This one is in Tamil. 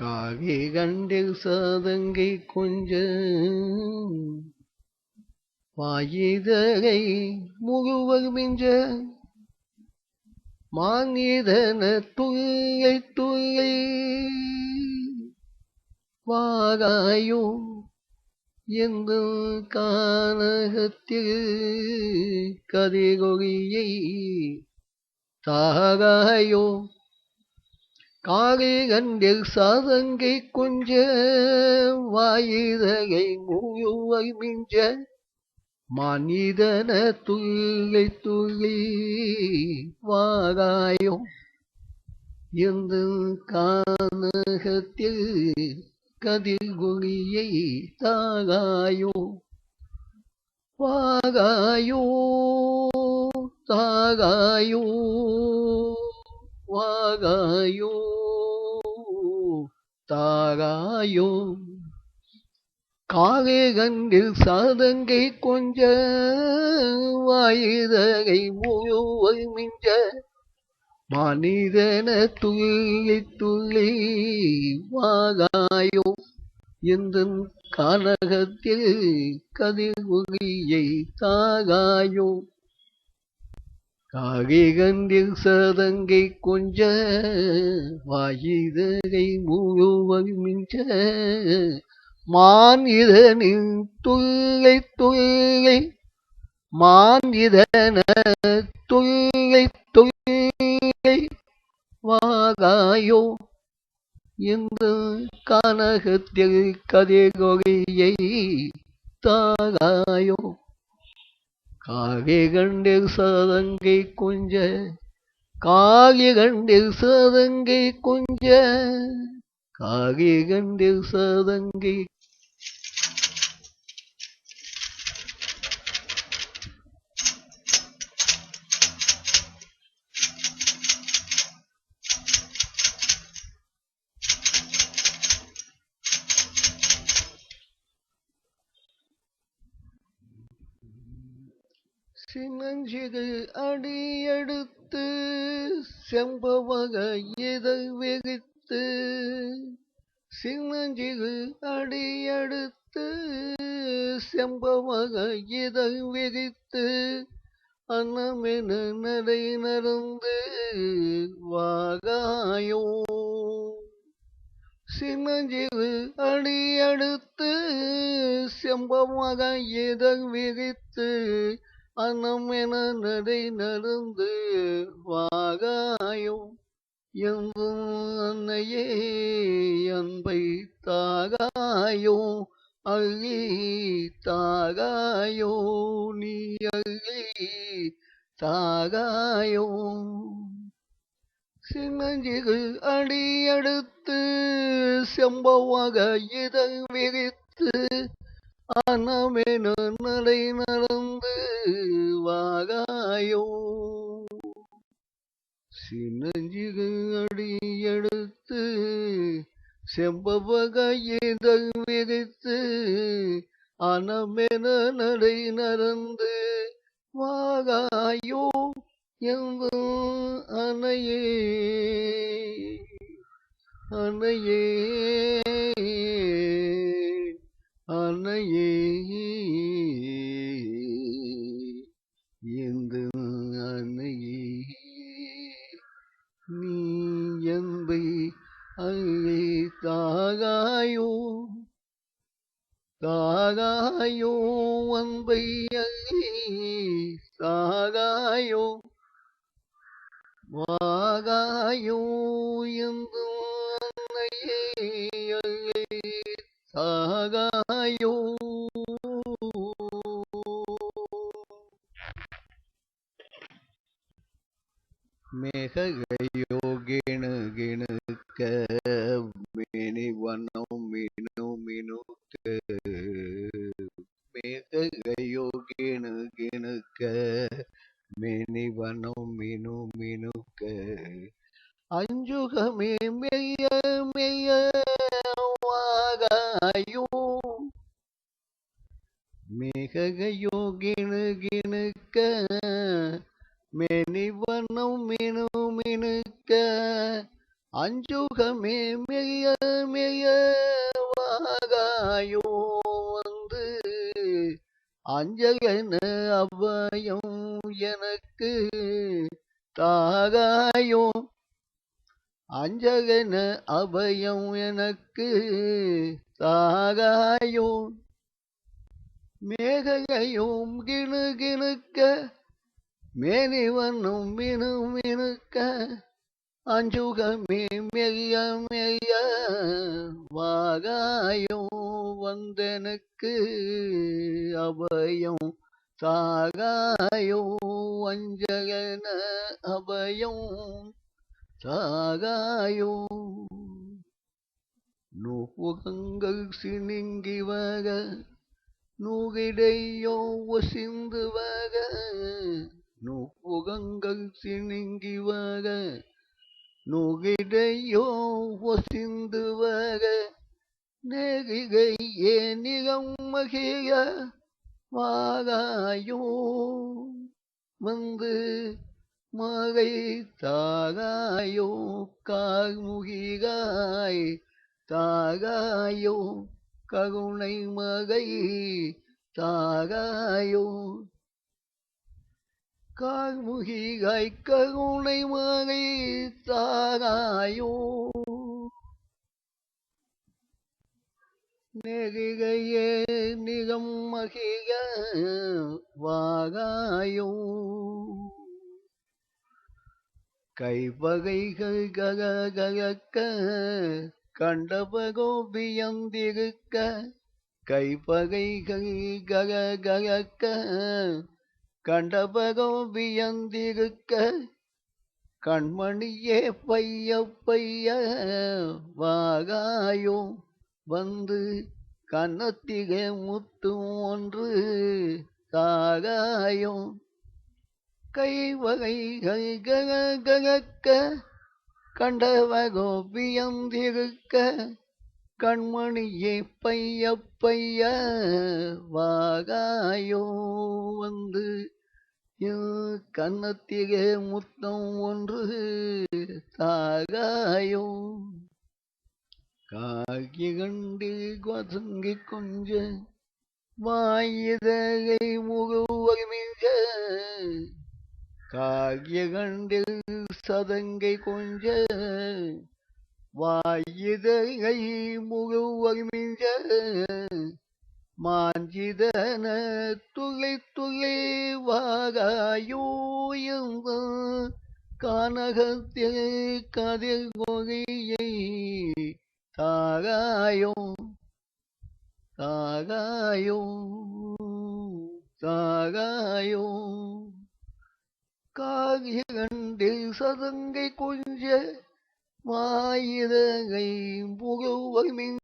காகை கண்டில் சாதங்கை கொஞ்ச. வாயிதகை முழுவர் மிஞ்ச. மாங்கிதன துயை துயை வாராயோ எந்த கானகத்தில் கதிரொளியை தாராயோ காரை கண்டில் சாதங்கை கொஞ்ச வாயிதரை மூயுவை மிஞ்ச மனிதன துள்ளை துள்ளி வாராயோ எந்த கானகத்தில் கதிர்கொழியை வாகாயோ தாகாயோ வாகாயோ கண்டில் சாதங்கை கொஞ்ச வாயுதகை முழுவை மிஞ்ச மனிதன துள்ளி துள்ளி வாகாயோ? எந்த காலகத்தில் கதிர் ஒளியை தாகாயோ? காகை சதங்கை கொஞ்ச வாயுதகை முழுவை மிஞ்ச. மான் இதனில் துள்ளை துள்ளை. மான் இதன துள்ளை துள்ளை. வாகாயோ இந்த கனகத்தில் கதிர்கொழியை தாகாயோ. காகை கண்டு சதங்கை கொஞ்ச காகை கண்டு சதங்கை கொஞ்ச காகை கண்டு சதங்கை சின்னஞ்சிறு அடியெடுத்து செம்பவக இதை வெகுத்து சின்னஞ்சிறு அடியெடுத்து செம்பவக இதை வெகுத்து அன்னமென நடை நடந்து வாகாயோ சின்னஞ்சிறு அடியெடுத்து செம்பமாக எதர் விரித்து அன்னம் என நடை நடந்து வாகாயோ எங்கும் அன்னையே அன்பை தாகாயோ அள்ளி தாகாயோ நீ அள்ளி தாகாயோ. சின்னஞ்சிறு அடியெடுத்து செம்பவாக இதழ் விரித்து. அன்னமென நடை நடந்து வாகாயோ சின்னஞ்சிறு அடியெடுத்து செம்பவக விரித்து அனமென நடை நடந்து வாகாயோ எங்கும் அணையே? அணையே? அணையே? வாகாயோ வாகாயோ எந்த அன்னையே மேககையோ கிணு கிணுக்க மேனி வனம் மினு மினுக்க மேககையோ கிணு கிணுக்க மேனி வனம் மினு மினுக்க. அஞ்சுகமே மெய்ய மெய்ய வாகாயோ கிணு கிணுக்க. மெனிவனும் மினு மினுக்க. அஞ்சுகமே மெய்ய மெய்யவாகாயோ அஞ்சகன அவ்வையும் எனக்கு தாகாயோ அஞ்சகன அபயம் எனக்கு தாகாயோ மேகையும் கிணு கிணுக்க மேனிவனும் மினு மினுக்க அஞ்சுகமே மெய்ய மெய்ய வாகாயும் வந்தனுக்கு அபயம் சாகாயோ வஞ்சகன அபயம் சாகாயோ நோகங்கள் சினுங்கி வக நூகிடையோ ஒசிந்து வக நூப்புகங்கள் சினுங்கி வக நுகிடையோ ஒசிந்து வக நெகிகையே நிகம் மகிழ வாகாயோ வந்து மகை தாகாயோ காமுகிகாய் தாகாயோ ககுணை மகை தாகாயோ கார்முகி கருணை மகை தாராயோ நெருகையே நிறம் மகிழ வாராயோ. கைவகைகள் கக ககக்க கண்டபகோபியந்திருக்க கைப்பகைகள் கக ககக்க கண்டபகம் வியந்திருக்க கண்மணியே பைய பைய வாகாயோ வந்து கன்னத்திக முத்து ஒன்று தாகாயோ கைவகை கக கண்டவகோ வியந்திருக்க கண்மணியே பைய பைய வாகாயோ வந்து கன்னத்திக முத்தம் ஒன்று தாகாயோ. காகிய கண்டு கொசங்கி கொஞ்ச வாயுதகை முகுவகை மிக காகிய கண்டில் சதங்கை கொஞ்ச வாயுதகை முகுவகை மாஞ்சிதன துளை துளை வாகாயோ எந்த கானகத்தில் கதிர் கொகையை தாகாயோ தாகாயோ தாகாயோ காகிய கண்டில் சதங்கை கொஞ்ச மாயுதகை முகவகை